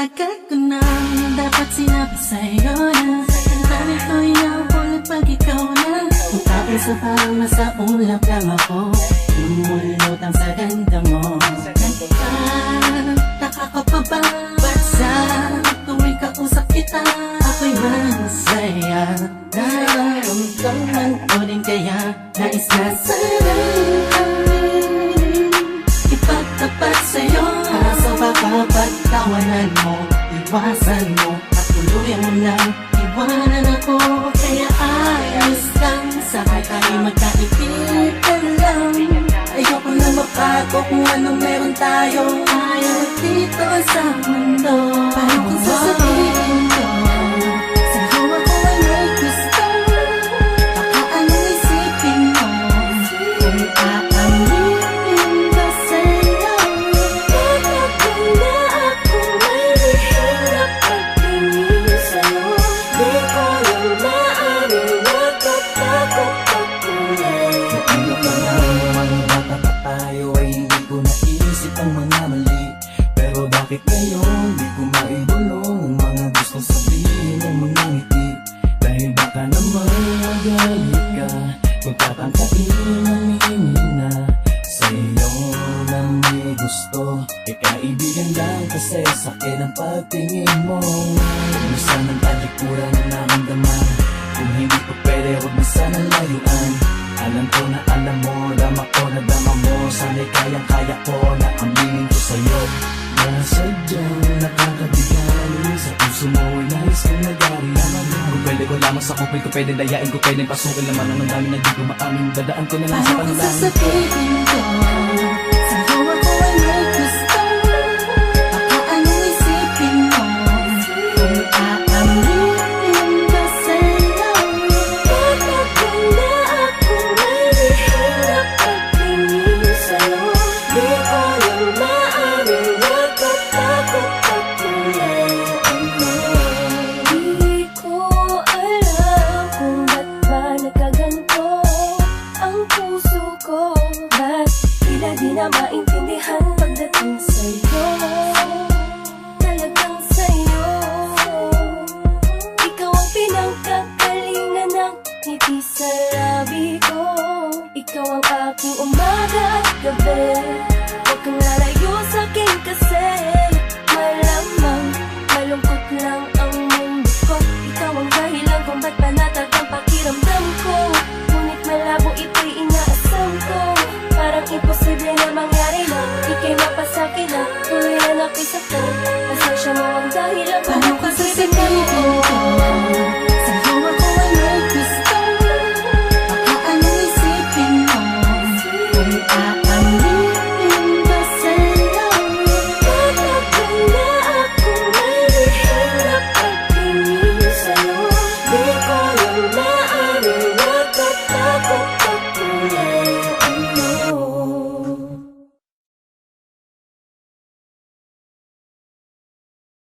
Tagal ko na dapat sinabi sa'yo na Narito'y ako nagpag ikaw na Matapos sa fama sa ulap lang ako Umulot ang sa ganda mo Nagtataka ka pa ba? Ba't sa tuwing kausap kita Ako'y masaya Nararamdaman ko din kaya Nais na sana pagtawanan mo Iwasan mo At tuluyan mo nang iwanan ako. Kaya ayos lang Sakay tayo magkaibigan lang. Ayoko na mapago kung ano meron tayo. Ayaw dito sa mundo. Paano kung sasabihin kasi sakit ang pagtingin mo. Minsan ang talikuran na naramdaman. Kung hindi pa pwede huwag na sana layuan. Alam ko na alam mo, dama ko na dama mo. Sana'y kayang kaya ko na aminin ko sa'yo. Na sadyang nakakabigali Sa puso mo ay nais kong nagari Kung pwede ko lamang sa kupay ko pwede dayain ko pwede pasukin laman Ang dami na di ko maamin Dadaan ko na lang sa Paano kung panalangin sasabihin ko na maintindihan pagdating sa'yo. Talagang sa'yo. Ikaw ang pinangkakalingan ng ngiti sa labi ko. Ikaw ang aking umaga at gabi. Huwag kang lalayo sa'kin kasi Malamang malungkot lang ang mundo. ako'y sakto Ang saksya mo ang dahilan Paano ka sa sinip